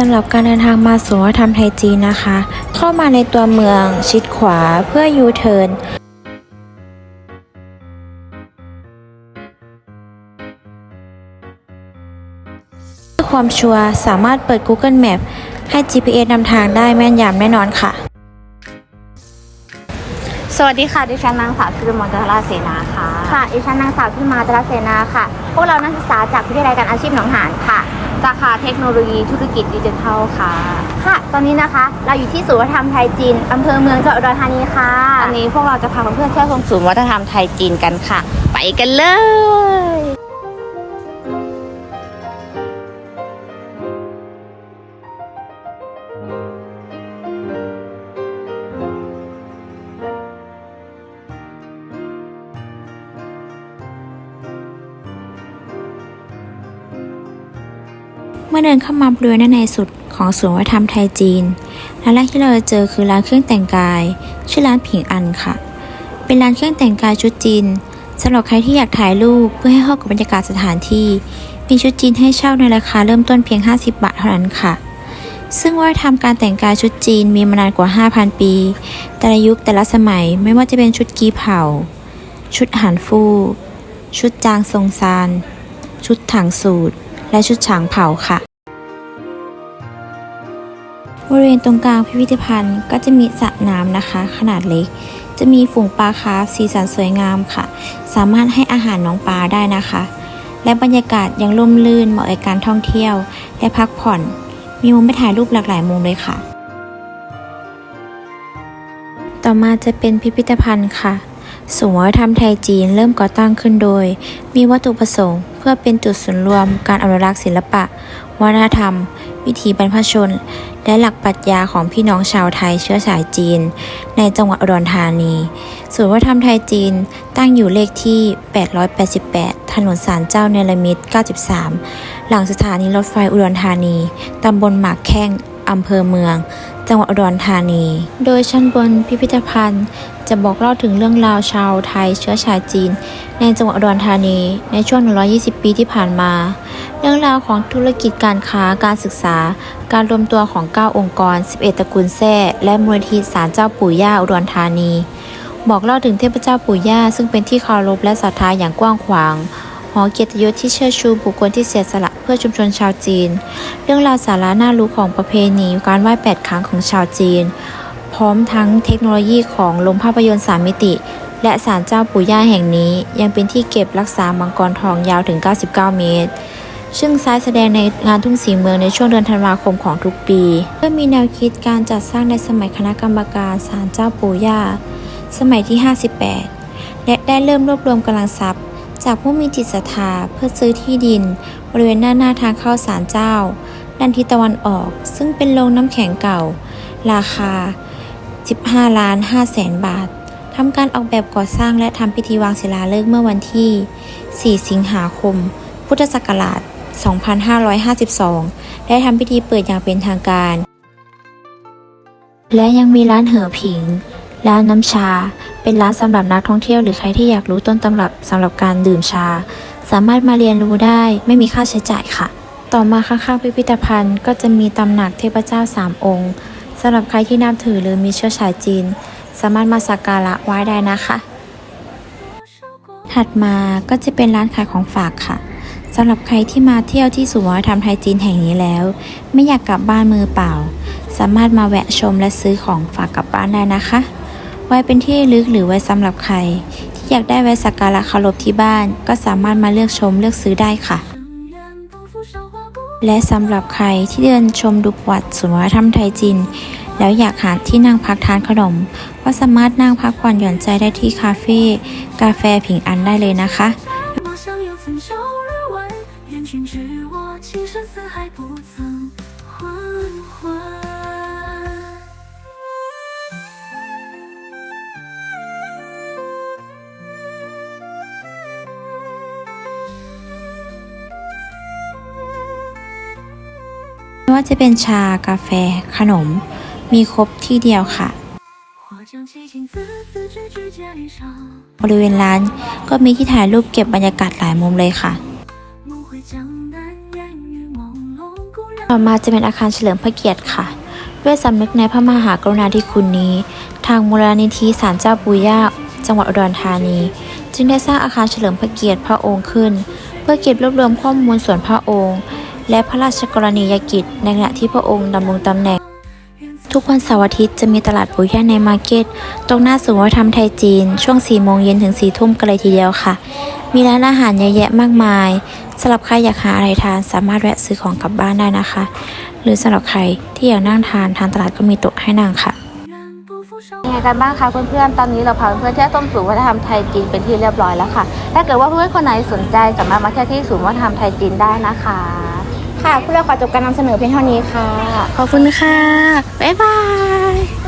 สำหรับการเดินทางมาสู่วัฒนธรรมไทยจีนนะคะ เข้ามาในตัวเมืองชิดขวาเพื่อยูเทิร์นเพื่อความชัวร์สามารถเปิด Google Map ให้ GPS นำทางได้แม่นยำแน่นอนค่ะ สวัสดีค่ะ ดิฉันนางสาวชุติมนต์จันทราเสนาค่ะ ค่ะ ดิฉันนางสาวพิมาตระเสนาค่ะ พวกเรานักศึกษาจากวิทยาลัยการอาชีพหนองหานค่ะ สาขาเทคโนโลยีธุรกิจดิจิทัลค่ะ ค่ะ ตอนนี้นะคะ เราอยู่ที่ศูนย์วัฒนธรรมไทยจีนอำเภอเมืองจังหวัดอุดรธานีค่ะอันนี้พวกเราจะพาเพื่อนๆเที่ยวชมศูนย์วัฒนธรรมไทยจีนกันค่ะ ไปกันเลย เมื่อเดินเข้ามาบริเวณด้านในสุดของศูนย์วัฒนธรรมไทยจีนร้านแรกที่เราจะเจอคือร้านเครื่องแต่งกาย ชื่อร้านผิงอันค่ะ เป็นร้านเครื่องแต่งกายชุดจีนสำหรับใครที่อยากถ่ายรูปเพื่อให้เข้ากับบรรยากาศสถานที่ มีชุดจีนให้เช่าในราคาเริ่มต้นเพียง 50 บาทเท่านั้นค่ะ ซึ่งวัฒนธรรมการแต่งกายชุดจีนมีมานานกว่า 5,000 ปี แต่ละยุคแต่ละสมัยไม่ว่าจะเป็นชุดกีเผา ชุดหันฟู ชุดจางทรงซาน ชุดถังสูตร และชุดฉางเผาค่ะ บริเวณตรงกลางพิพิธภัณฑ์ก็จะมีสระน้ำนะคะ ขนาดเล็ก จะมีฝูงปลาคาร์ฟสีสันสวยงามค่ะ สามารถให้อาหารน้องปลาได้นะคะ และบรรยากาศยังร่มรื่นเหมาะกับการท่องเที่ยว และพักผ่อน มีมุมให้ถ่ายรูปหลากหลายมุมเลยค่ะต่อมาจะเป็นพิพิธภัณฑ์ค่ะ ศูนย์วัฒนธรรมไทยจีนเริ่มก่อตั้งขึ้นโดย มีวัตถุประสงค์ พื่อเป็นจุดศูนย์รวมการอนุรักษ์ศิลปะ วัฒนธรรม วิถีบรรพชน และหลักปรัชญาของพี่น้องชาวไทยเชื้อสายจีน ในจังหวัดอุดรธานีศูนย์วัฒนธรรมไทยจีนตั้งอยู่เลขที่ 888 ถนนสารเจ้าเนรมิต 93 หลังสถานีรถไฟอุดรธานี ตำบลหมากแข้งอำเภอเมือง จังหวัดอุดรธานี โดยชั้นบนพิพิธภัณฑ์ จะบอกเล่าถึงเรื่องราวชาวไทยเชื้อสายจีน ในจังหวัดอุดรธานีในช่วง 120 ปีที่ผ่านมา เรื่องราวของธุรกิจการค้าการศึกษา การรวมตัวของ 9 องค์กร 11 ตระกูลแท้และมูลนิธิศาลเจ้าปู่ย่าอุดรธานี บอกเล่าถึงเทพเจ้าปู่ย่า ซึ่งเป็นที่เคารพและศรัทธาอย่างกว้างขวางหอเกียรติยศที่เชิดชูบุคคลที่เสียสละเพื่อชุมชนชาวจีน เรื่องราวสาระน่ารู้ของประเพณีการไหว้แปดครั้งของชาวจีน พร้อมทั้งเทคโนโลยีของโรงภาพยนตร์สามมิติ และศาลเจ้าปู่ย่าแห่งนี้ยังเป็นที่เก็บรักษามังกรทองยาวถึง 99 เมตร ซึ่งซ้ายแสดงในงานทุ่งสีเมืองในช่วงเดือนธันวาคมของทุกปีเพื่อมีแนวคิดการจัดสร้างในสมัยคณะกรรมการศาลเจ้าปู่ย่า สมัยที่ 58 และได้เริ่มรวบรวมกำลังทรัพย์ จากผู้มีจิตศรัทธาเพื่อซื้อที่ดิน บริเวณหน้าหน้าทางเข้าศาลเจ้า ด้านทิศตะวันออก ซึ่งเป็นโรงน้ำแข็งเก่า ราคา 15 ล้าน5แสนบาท ทำการออกแบบก่อสร้างและทำพิธีวางศิลาฤกษ์เมื่อวันที่ 4 สิงหาคม พุทธศักราช 2552 ได้ทำพิธีเปิดอย่างเป็นทางการ และยังมีร้านเหอผิง ร้านน้ำชา เป็นร้านสำหรับนักท่องเที่ยวหรือใครที่อยากรู้ต้นตำรับสำหรับการดื่มชา สามารถมาเรียนรู้ได้ไม่มีค่าใช้จ่ายค่ะ ต่อมาข้างๆพิพิธภัณฑ์ ก็จะมีตำหนักเทพเจ้าสามองค์สำหรับใครที่นับถือหรือมีเชื้อสายจีน สามารถมาสักการะไหว้ได้นะคะ ถัดมาก็จะเป็นร้านขายของฝากค่ะสำหรับใครที่มาเที่ยวที่ศูนย์วัฒนธรรมไทยจีนแห่งนี้แล้ว ไม่อยากกลับบ้านมือเปล่า สามารถมาแวะชมและซื้อของฝากกลับบ้านได้นะคะ ไว้เป็นที่ลึกหรือไว้สำหรับใคร ที่อยากได้ไว้สักการะคารพที่บ้าน ก็สามารถมาเลือกชมเลือกซื้อได้ค่ะและสำหรับใครที่เดินชมดูประวัติศูนวัฒนธรรมไทยจีน แล้วอยากหาที่นั่งพักทานขนม ก็สามารถนั่งพักผ่อนหย่อนใจได้ที่คาเฟ่กาแฟผิงอันได้เลยนะคะว่าจะเป็นชากาแฟขนม มีครบที่เดียวค่ะ บริเวณร้านก็มีที่ถ่ายรูปเก็บบรรยากาศหลายมุมเลยค่ะ ต่อมาจะเป็นอาคารเฉลิมพระเกียรติค่ะ ด้วยสำนึกในพระมหากรุณาธิคุณนี้ ทางมูลนิธิศาลเจ้าปุย่าจังหวัดอุดรธานี จึงได้สร้างอาคารเฉลิมพระเกียรติพระองค์ขึ้น เพื่อเก็บรวบรวมข้อมูลส่วนพระองค์ และพระราชกรณียกิจในขณะที่พระองค์ดำรงตำแหน่ง ทุกวันเสาร์อาทิตย์จะมีตลาดปุ๋ยแค่ในมาร์เก็ต ตรงหน้าสูนวัฒนธรรมไทยจีน ช่วง 4 โมงเย็นถึง 4 ทุ่มกันเลยทีเดียวค่ะ มีร้านอาหารเยอะแยะมากมายสำหรับใครอยากหาอะไรทานสามารถแวะซื้อของกลับบ้านได้นะคะ หรือสำหรับใครที่อยากนั่งทานทางตลาดก็มีโต๊ะให้นั่งค่ะยังไงกันบ้างคะเพื่อนๆ ตอนนี้เราพาเพื่อนๆเที่ยวต้มสูนวัฒนธรรมไทยจีนเป็นที่เรียบร้อยแล้วค่ะ ถ้าเกิดว่าเพื่อนคนไหนสนใจสามารถมาเที่ยวที่ศูนวัฒนธรรมไทยจีนได้นะคะ ค่ะพวกเราขอจบการนำเสนอเพียงเท่านี้ค่ะ ขอบคุณค่ะ บ๊ายบาย